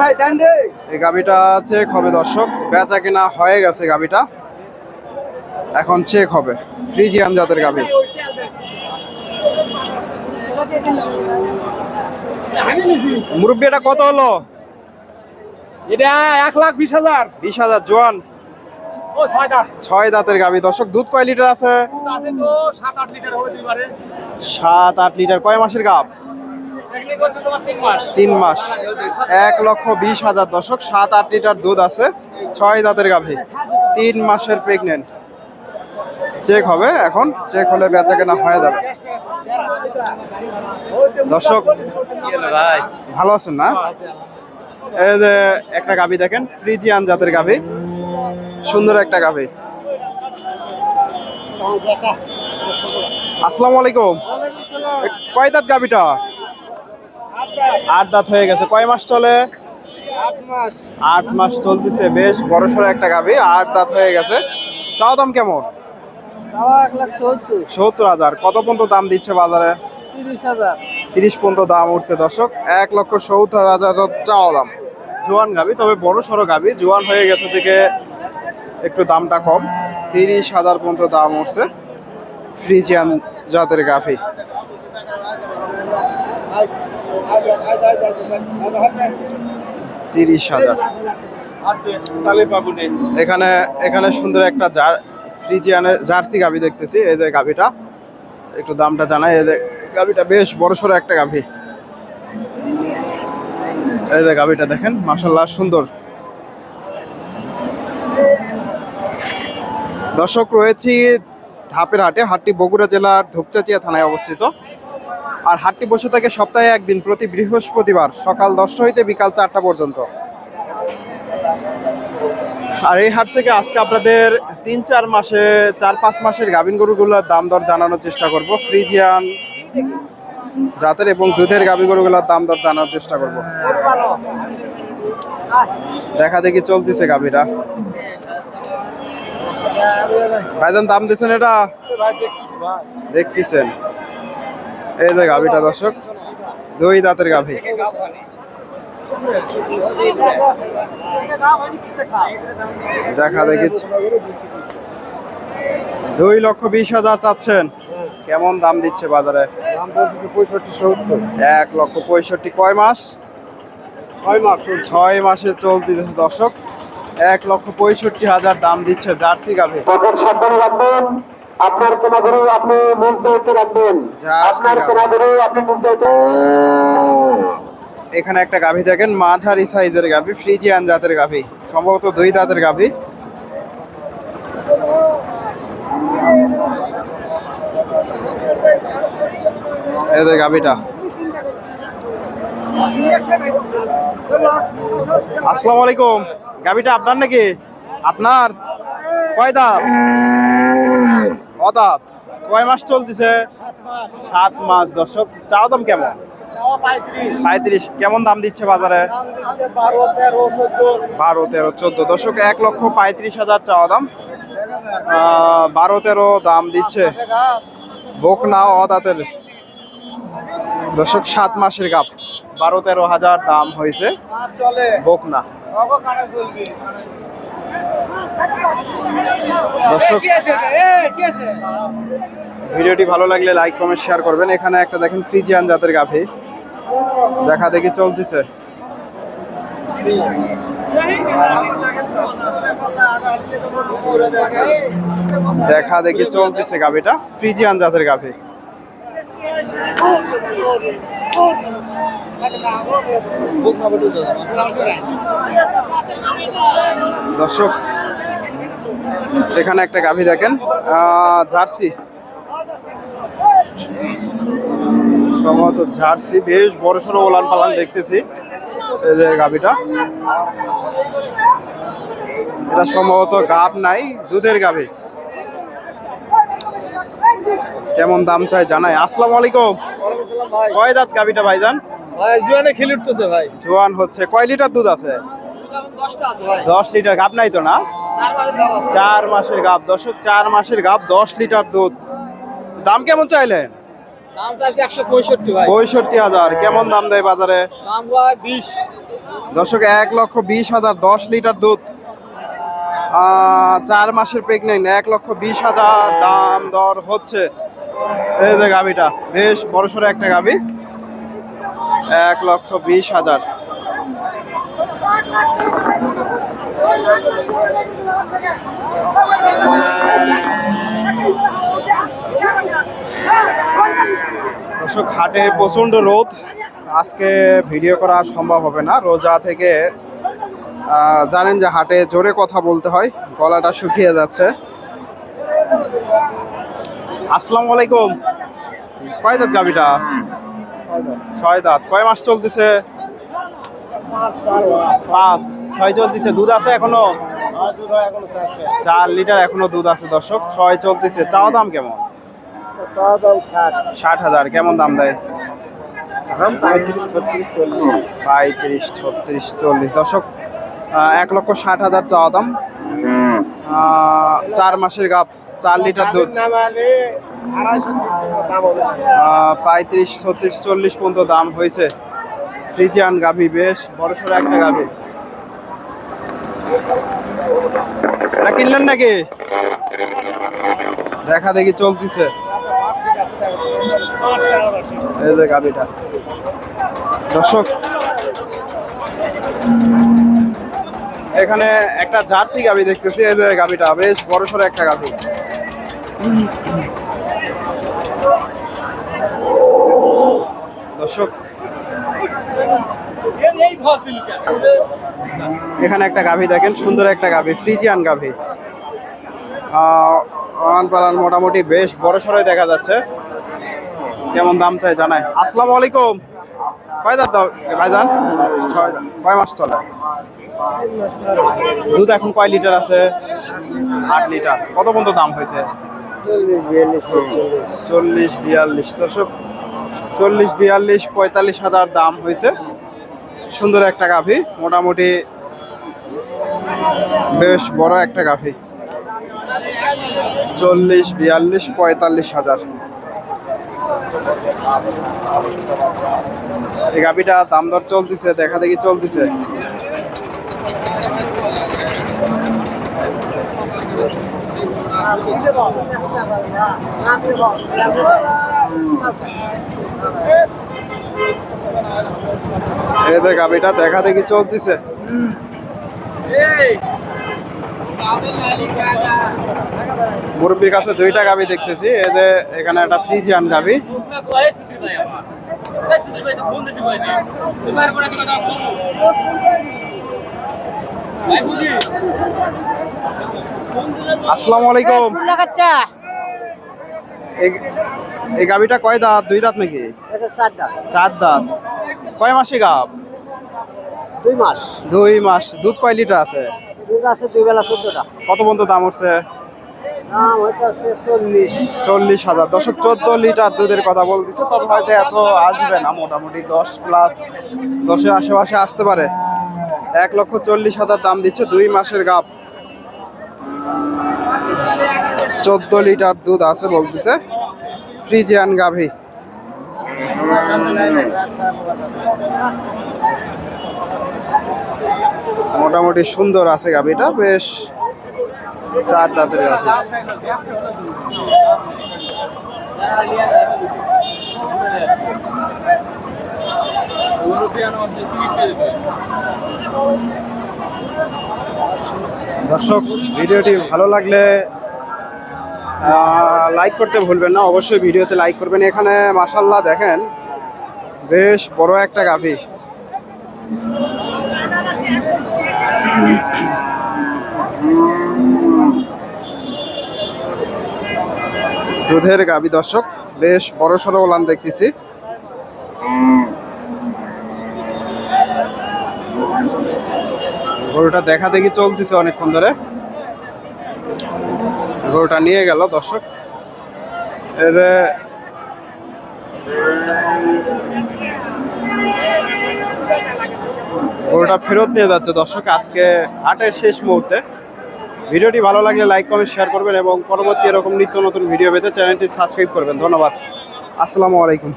ভাই দেন এই গাবিটা চেক হবে দর্শক। বেচা কিনা হয়ে গেছে গাবিটা। এখন চেক হবে। ফ্রিজিয়ান জাতের গাবি। মুরব্বী এটা কত হলো? এটা এক লাখ বিশ হাজার। বিশ হাজার জোয়ান। ও ছয় দাঁতের গাবি। দর্শক দুধ কয় লিটার আছে? আছে তো সাত আট লিটার সাত আট লিটার। কয় মাসের গাব? তিন মাস। এক লক্ষ বিশ হাজার দশক সাত আট লিটার দুধ আছে, ছয় দাঁতের গাভী, তিন মাসের প্রেগনেন্ট চেক হবে এখন চেক হলে বেচা কেনা হয়ে যাবে। দর্শক, ভালো আছেন না? এই যে একটা গাভী দেখেন, ফ্রিজিয়ান জাতের গাভী, সুন্দর একটা গাভী। আসসালামু আলাইকুম। কয় দাঁত গাভীটা? আট দাঁত হয়ে গেছে। কয় মাস চলে? আট মাস। চলতেছে বেশ বড় সড়ো একটা গাভী আট দাঁত হয়ে গেছে। চাও দাম কেমন? সত্তর। হাজার। কত পর্যন্ত দাম দিচ্ছে বাজারে? তিরিশ হাজার। তিরিশ পর্যন্ত দাম উঠছে দর্শক। এক লক্ষ সত্তর হাজার চাওয়া দাম। জোয়ান গাভী তবে বড় সড়ো গাভী। জোয়ান হয়ে গেছে থেকে একটু দামটা কম। তিরিশ হাজার পর্যন্ত দাম উঠছে ফ্রিজিয়ান জাতের গাভী। তিরিশ হাজার। এখানে এখানে সুন্দর একটা জার, ফ্রিজিয়ানের জার্সি গাভি দেখতেছি, এই যে গাভিটা। একটু দামটা জানাই, এই যে গাভিটা বেশ বড় সড়ো একটা গাভি। এই যে গাভিটা দেখেন মাসাল্লাহ সুন্দর। দর্শক, রয়েছি ধাপের হাটে, হাটটি বগুড়া জেলার ধূপচাচিয়া থানায় অবস্থিত। আর হাটটি বসে থাকে সপ্তাহে একদিন প্রতি বৃহস্পতিবার সকাল দশটা হইতে বিকাল চারটা পর্যন্ত। আর এই হাট থেকে আজকে আপনাদের তিন চার মাসে চার পাঁচ মাসের গাভিন গরুগুলোর দাম দর জানানোর চেষ্টা করব। ফ্রিজিয়ান জাতের এবং দুধের গাভী গরুগুলোর দাম দর জানানোর চেষ্টা করব। দেখা দেখি চলতেছে গাভীরা। ভাইজান দাম দিচ্ছেন এটা? দেখতেছেন। এই যে গাভীটা, দর্শক। দুই দাঁতের গাভী। দেখা দেখিছি দুই লক্ষ বিশ হাজার চাচ্ছেন। কেমন দাম দিচ্ছে বাজারে? এক লক্ষ পঁয়ষট্টি। কয় মাস? ছয় মাস চলতি দর্শক। এক লক্ষ পঁয়ষট্টি হাজার দাম দিচ্ছে জার্সি গাভী। আপনার কেনা ধরে আপনি মুখ দায়িত্বে রাখবেন। আপনার সিগা। কেনা ধরে আপনি মুখ দায়িত্বে এখানে একটা গাভী দেখেন মাঝারি সাইজের গাভী ফ্রিজিয়ান জাতের গাভী সম্ভবত দুই দাঁতের গাভী। এদের গাভীটা। আসসালামু আলাইকুম। গাভীটা আপনার নাকি? আপনার? কয় দাঁত? অদাঁত কয় মাস চলতেছে? সাত মাস। দর্শক চাও দাম কেমন? পঁয়ত্রিশ। কেমন দাম দিচ্ছে বাজারে? বারো তেরো চোদ্দ। দশক এক লক্ষ পঁয়ত্রিশ হাজার চাওয়া দাম। বারো তেরো দাম দিচ্ছে। বকনা অদাতের দশক সাত মাসের গাপ। বারো তেরো হাজার দাম হয়েছে বকনা। চলবে। দর্শক ভিডিওটি ভালো লাগলে লাইক কমেন্ট শেয়ার করবেন। এখানে একটা দেখেন ফ্রিজিয়ান জাতের গাভী। দেখা দেখি চলতেছে। দেখা দেখি চলতেছে গাভীটা। ফ্রিজিয়ান জাতের গাভী। দর্শক এখানে একটা গাভী দেখেন। জার্সি। সম্ভবত জার্সি বেশ বড় সড়ো ওলান পালান দেখতেছি। এই যে গাভীটা। এটা সম্ভবত গাব নাই দুধের গাভী। কেমন দাম চাই জানাই। আসসালামু আলাইকুম। কয় দাঁত গাভীটা ভাইজান? ভাই জুয়ানে খেলে উঠতেছে ভাই। জোয়ান হচ্ছে। কয় লিটার দুধ আছে? দশটা আছে দশ লিটার গাব নাই তো না? চার মাসের গাব। দর্শক চার মাসের গাব দশ লিটার দুধ। দাম কেমন চাইলেন? পঁয়ষট্টি হাজার। কেমন দাম দেয় বাজারে? দর্শক এক লক্ষ বিশ হাজার দশ লিটার দুধ। চার মাসের প্রেগনেন্ট এক লক্ষ বিশ হাজার দাম দর হচ্ছে। এই যে গাভিটা বেশ বড় সড়ো একটা গাভি এক লক্ষ বিশ হাজার। দর্শক, হাটে প্রচণ্ড রোদ। আজকে ভিডিও করা সম্ভব হবে না। রোজা থেকে জানেন যে হাটে জোরে কথা বলতে হয়, গলাটা শুকিয়ে যাচ্ছে। আসসালামু আলাইকুম। কয় দাঁত গাবিটা ছয় দাঁত। কয় মাস চলতেছে? পাঁচ, ছয় চলতেছে, দুধ আছে এখনও? চার লিটার এখনও দুধ আছে, দর্শক, ছয় চলতেছে। চাওয়া দাম কেমন? ষাট হাজার, কেমন দাম দেয়? পঁয়ত্রিশ, ছত্রিশ, চল্লিশ। দর্শক এক লক্ষ ষাট হাজার চাওয়া দাম। চার মাসের গাপ, চার লিটার দুধ। পঁয়ত্রিশ, ছত্রিশ, চল্লিশ পর্যন্ত দাম হয়েছে। ফ্রিজিয়ান গাভি, বেশ বড় সড়ো একটা গাভি। এটা কিনলেন নাকি? দেখা দেখি চলতেছে। এই যে গাভিটা। দর্শক, এখানে একটা জার্সি গাভি দেখতেছি, এই যে গাভিটা, বেশ বড় সড়ো একটা গাভি। দর্শক এখানে একটা গাভি দেখেন, সুন্দর একটা গাভি, ফ্রিজিয়ান গাভি। আন পালান মোটামুটি বেশ বড় সড়ই দেখা যাচ্ছে। কেমন দাম চাই জানাই আসসালামু আলাইকুম। কয় কয় মাস চলে? দুধ এখন কয় লিটার আছে? আট লিটার। কত দাম হয়েছে? চল্লিশ বিয়াল্লিশ। চল্লিশ বিয়াল্লিশ পঁয়তাল্লিশ হাজার দাম হয়েছে। সুন্দর একটা গাভি, মোটামুটি বেশ বড় একটা গাভি। চল্লিশ, বিয়াল্লিশ, পঁয়তাল্লিশ হাজার। এই গাভিটা দাম দর চলতেছে, দেখা দেখি চলতেছে। এই যে গাভিটা দেখা দেখি চলতেছে? মুরব্বীর কাছে দুইটা গাভি দেখতেছি। এই যে এখানে একটা ফ্রিজিয়ান গাভি আসসালামু আলাইকুম। এই- কয় দাঁত? দুই দাঁত নাকি? চার দাঁত। কয় মাসে গাব? দুই মাস। দুই মাস। দুধ কয় লিটার আছে? দুধ আছে দুই বেলা চোদ্দটা। কত পর্যন্ত দাম উঠছে? চল্লিশ। চল্লিশ হাজার। দশক চোদ্দ লিটার দুধের কথা বলতেছে তবে হয়তো এত আসবে না। মোটামুটি দশ প্লাস দশের আশেপাশে আসতে পারে। এক লক্ষ চল্লিশ হাজার দাম দিচ্ছে দুই মাসের গাপ চোদ্দ লিটার দুধ আছে বলতেছে। ফ্রিজিয়ান গাভি। মোটামুটি সুন্দর আছে গাভিটা বেশ চার দাঁতের গাভি দর্শক ভিডিওটি ভালো লাগলে লাইক করতে ভুলবেন না, অবশ্যই ভিডিওতে লাইক করবেন। এখানে মাসাল্লাহ দেখেন, বেশ বড় একটা গাভী। দুধের গাভী দর্শক, বেশ বড় সড়ো ওলান দেখতেছি। গরুটা দেখা দেখি চলতেছে অনেকক্ষণ ধরে। গরুটা নিয়ে গেল দর্শক। এর গরুটা ফেরত নিয়ে যাচ্ছে দর্শক আজকে হাটের শেষ মুহূর্তে। ভিডিওটি ভালো লাগলে লাইক, কমেন্ট শেয়ার করবেন এবং পরবর্তী এরকম নিত্য নতুন ভিডিও পেতে চ্যানেলটি সাবস্ক্রাইব করবেন। ধন্যবাদ। আসসালামু আলাইকুম।